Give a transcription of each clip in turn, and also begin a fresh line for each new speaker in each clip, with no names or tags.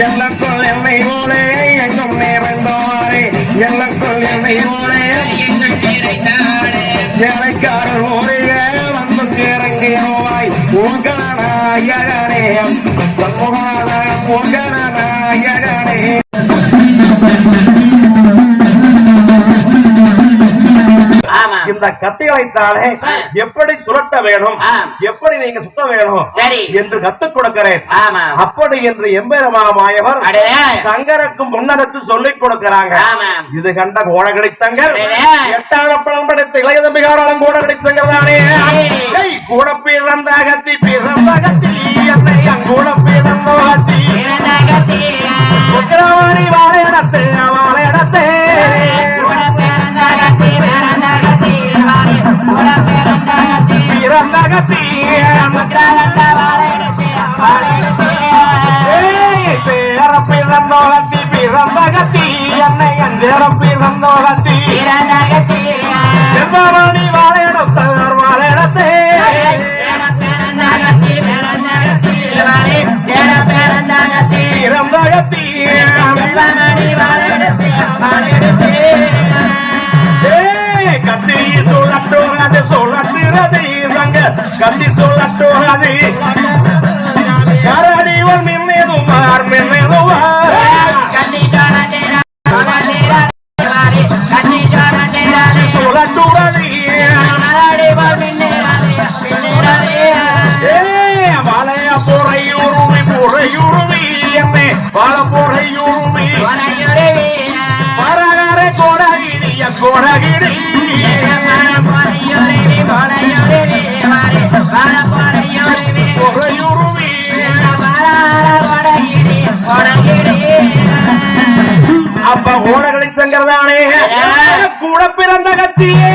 எனக்குள் என்னை போலே எங்கும் நிறைந்தவாறே எனக்குள் என்னை போலே. ஏழைக்காரர் ஓரைய வந்து இறங்கியோவாய் உங்களான உங்களாயகனே சமூகாத உங்களாயகனே
ஆமா
இந்த கத்திகளைத்தானே எப்படி சுரட்ட வேணும். எப்படி நீங்க சுத்த வேணும். என்று கத்துக் கொடுக்கிறேன். அப்படி என்று எம்பெருமாமாயவர்
அடடே.
சங்கருக்கு முன்னருக்கு சொல்லிக் கொடுக்கிறாங்க. இது கண்ட கோடகடி சங்கர். எட்டாவது படம் படைத்த இளைய தம்பிகாரம் கோடகடி சங்கர் தானே? கூட பிறந்த அகத்தி பிறந்த அகத்தி என்னை அங்கூட பிறந்த அகத்தி. உக்கிரவாணி வாழையடத்து வாழையடத்து என்னை அஞ்சேர பொறையுருவி அப்ப ஓடகளை சங்கரதானே கூட பிறந்த கத்தியே.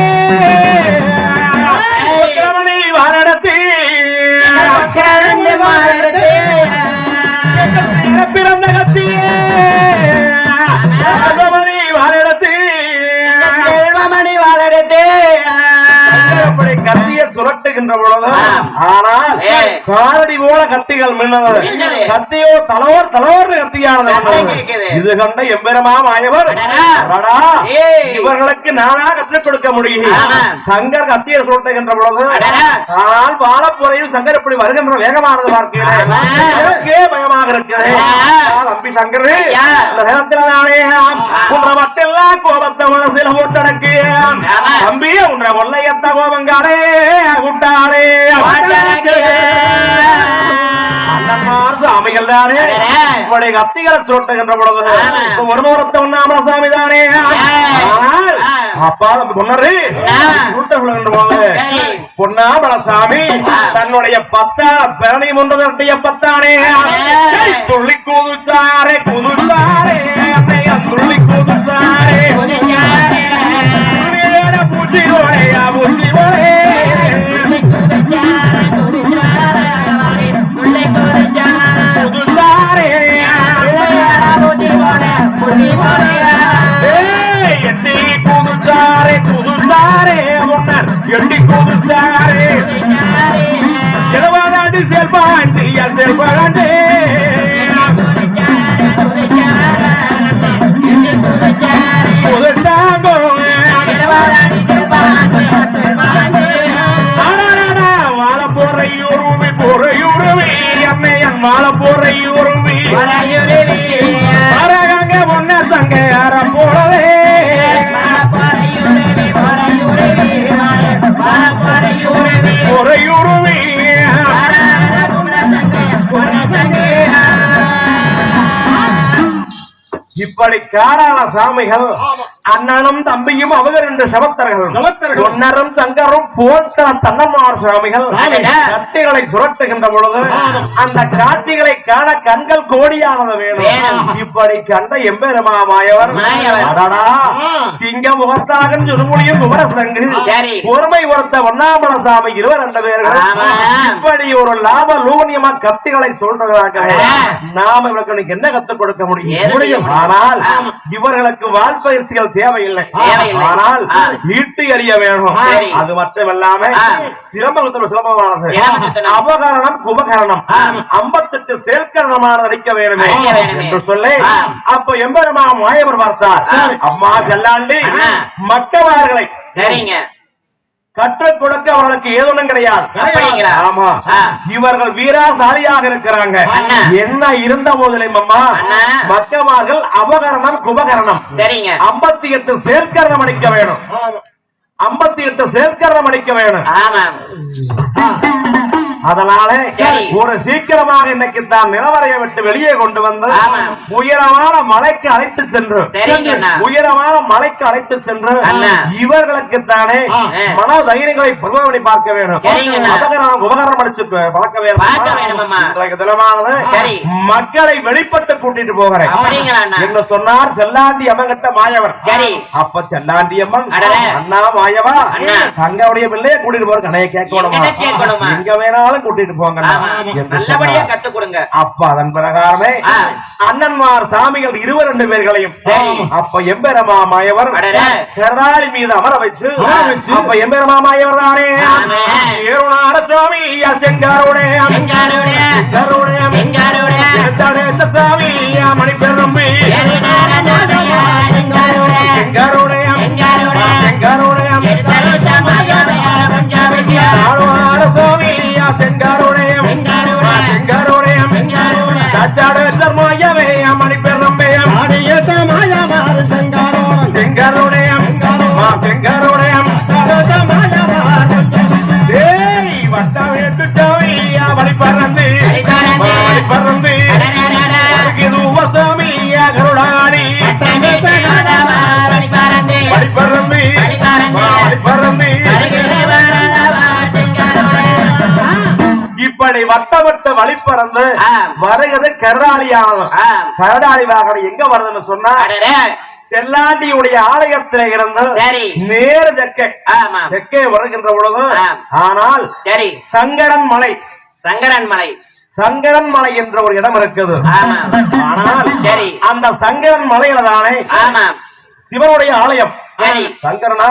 சுரட்டுகின்ற பொழுது ஆனால். காரடி போல கத்திகள் மின்னது. கத்தியோ தலவர் தலவர் கத்தியானது. இது கண்ட எம்பெருமா மாயவர்
அடடா.
அடடா,
ஏய்.
இவர்களுக்கு நானா கற்றுக் கொடுக்க முடியும். சங்கர் கத்தியை சுரட்டுகின்ற பொழுது. ஆனால் பாலப்புறையில் சங்கர் இப்படி வருகின்ற வேகமானது பார்க்கிறேன் பயமாக இருக்கிறேன்
ஆ.
தம்பி சங்கர் நேரத்தில் நானே குன்றமத்தெல்லாம் கோபத்தை மனசில். தம்பி உன்ற கோபங்காரே அண்ணன்மார் சாமிகள் தானே. இப்படி கத்திகளை சுரட்டுகின்ற பொழுது ஒரு முறத்த உண்ணாமல சாமி தானே. அப்பா தம்பி பொன்னரு
ஆ.
சுருட்ட விழுகின்ற போது. பொன்னாமல சாமி தன்னுடைய பத்தா பிரணி முன்று தட்டிய பத்தானே. துள்ளி குதிச்சாரே குதிச்சாரே துள்ளி குதிச்சாரே இப்படி காராள சாமிகள் அண்ணனும் தம்பியும் அவங்க ரெண்டு சமத்தர்கள்
சமத்தர்கள்.
ஒன்னரும் சங்கரும் போன்ற தன்னமார் சுவாமிகள். கத்திகளை சுரட்டுகின்ற பொழுது அந்த காட்சிகளை காண கண்கள் கோடியானது வேணும். இப்படி கண்ட எம்பெருமா மாயவர்
மாயவர்.
அடடா
ஆ.
திங்க முகத்தாகன் சுருமுடியும் குமரசங்கு. பொறுமை உரத்த ஒன்னாமல சாமி இருவர் ரெண்டு பேர்கள். இப்படி ஒரு லாப லூனியமா கத்திகளை சொல்றதாக. நாம இவர்களுக்கு என்ன கத்துக் கொடுக்க முடியும்? ஆனால். இவர்களுக்கு வாழ் பயிற்சிகள் தேவையில்லை. ஆனால். ஈட்டு எறிய வேணும். அது மட்டுமல்லாம
சிலம்பம் குத்தணும்.
அபகரணம் குபகரணம்
ஆ.
ஐம்பத்தெட்டு செயற்கரணமான நடிக்க வேணுமே. என்று சொல்லி. அப்ப எம்பெருமா மாயவர் பார்த்தார். அம்மா செல்லாண்டி
அண்ணா.
மக்கவார்களை
சரிங்க
கற்றுக் கொடுக்க அவர்களுக்கு ஏதும் கிடையாது? ஆமா. இவர்கள் வீராசாலியாக இருக்கிறாங்க. என்ன இருந்த போதிலும் அம்மா. மக்கவார்கள் அபகரணம் குபகரணம்.
சரிங்க.
ஐம்பத்தி எட்டு சேர்க்கரணம் அடிக்க வேணும். ஐம்பத்தி எட்டு சேர்க்கரணம் அடிக்க வேணும். அதனால. ஒரு சீக்கிரமாக இன்னைக்கு தான் நிலவரையை விட்டு வெளியே கொண்டு வந்து. உயரமான மலைக்கு அழைத்து சென்று. உயரமான மலைக்கு அழைத்து சென்று. இவர்களுக்கு தானே. மன தைரியங்களை பிரபலப்படி பார்க்க வேண்டும் உபகரணம் அடிச்சு பார்க்க வேண்டும் தினமானது. மக்களை வெளிப்பட்டு கூட்டிட்டு போகிறேன் என்று சொன்னார் செல்லாண்டி அம்மன் மாயவர்
சரி.
அப்ப செல்லாண்டி அம்மன். அண்ணா மாயவா. தங்களுடைய பிள்ளைய கூட்டிட்டு போற கடையை கேட்கணுமா
எங்கட கேட்கணுமா?
வேணாலும் கூட்டிட்டு போங்க
நல்லபடியா கத்து கொடுங்க.
அப்ப அதன் பிரகாரமே. அண்ணன்மார் சாமிகள் இருவர் ரெண்டு பேர்களையும். அப்ப எம்பெருமா மாயவர். கருணாளி மீது அமர வச்சு. அப்ப எம்பெருமா மாயவர் தானே. ஏருணார சுவாமி செங்காரோடே சாமி
எருநாரநாதயா எங்காருடைய
செங்காரோடே இப்படி வட்டவட்ட வழி பறந்து. வருகிறது கருடாளியானது
ஆம்.
கருடாளி வாகனம் எங்க வருதுன்னு சொன்னா செல்லாண்டியுடைய ஆலயத்தில இருந்து. நேரு தெற்கே தெற்கே வருகின்ற பொழுது. ஆனால்
சரி
சங்கரன் மலை
சங்கரன் மலை
சங்கரன் மலை என்ற ஒரு இடம் இருக்குது
ஆமா
ஆனால்
சரி.
அந்த சங்கரன் மலையில தானே
ஆமா
சிவனுடைய ஆலயம். சங்கரனா.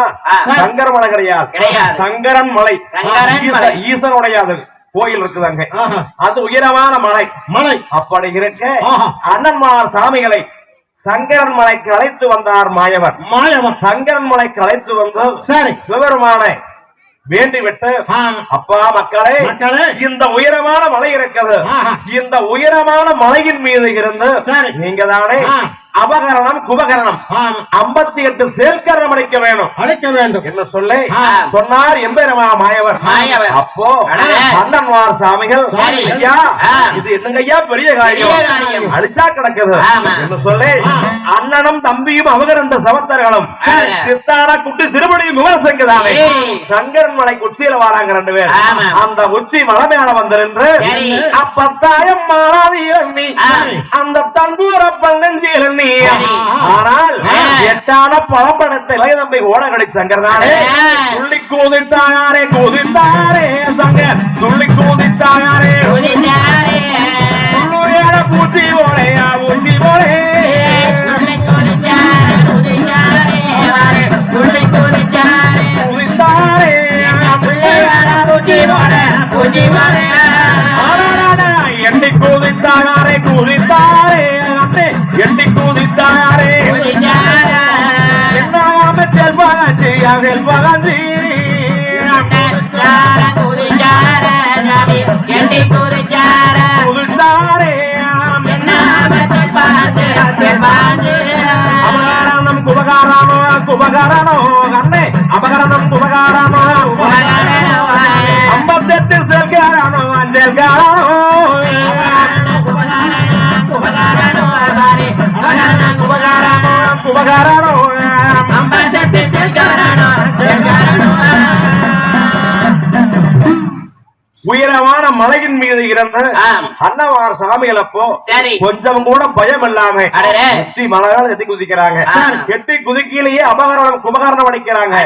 சங்கர மலை கிடையாது. சங்கரன் மலை
சங்கரன்
ஈச-
மலை.
ஈசனுடைய அது கோயில் இருக்குது அங்க அது உயரமான மலை மலை அப்படி இருக்க அண்ணன்மார் சாமிகளை சங்கரன் மலைக்கு அழைத்து வந்தார் மாயவர்
மாயவன்
சங்கரன் மலைக்கு அழைத்து வந்து
சரி
சிவபெருமானை வேண்டிவிட்டு. அப்பா மக்களே. இந்த உயரமான மலை இருக்குது
ஆஹா.
இந்த உயரமான மலையின் மீது இருந்து. நீங்க தானே. அபகரணம் குபகரணம். ஐம்பத்தி எட்டு சேர்க்கரணம் அடிக்க வேணும்
அழைக்க வேண்டும்
என்ன சொல்லி. சொன்னார் எம்பெருமா மாயவர்
மாயவர்.
அப்போ. அண்ணன்மார் சாமிகள். ஐயா. இது என்னங்க ஐயா பெரிய காரியம். அழிச்சா கிடக்குது. என்று சொல்லி. அண்ணனும் தம்பியும் அவங்க ரெண்டு சமத்தர்களும்
சரி.
சித்தான குட்டி சிறுபடியும் விமர்சங்கதானே
ஏய்.
சங்கரன் மலை உச்சியில வராங்க ரெண்டு பேர். அந்த உச்சி மலை மேல வந்து நின்று
சரி.
அப்பத்தாயம் மாறாது. அந்த எண்ணி
சரி.
ஆனால். எட்டான பழப்படத்தை இளைய தம்பி ஓட கிடை சங்கர்தானே. துள்ளி கூதித்தாயாரே கூதித்தாரே சங்கர். துள்ளி கூதித்தாயாரே. கூதித்தாரே
நாமத்தில் பார்த்து செல்வாஞ்சு
அபகரணம் குபகாரணோ குபகாரணோ அண்ணே. அபகரணம் குபகாரணோ உயரமான மலையின் மீது இருந்து. அன்னவார் சாமிகள் அப்போ. கொஞ்சம் கூட பயம் இல்லாம
அடடே.
எட்டி குதிக்கிறாங்க. எட்டி குதிக்கையிலேயே அபகரணம் குபகரணம் அடிக்கிறாங்க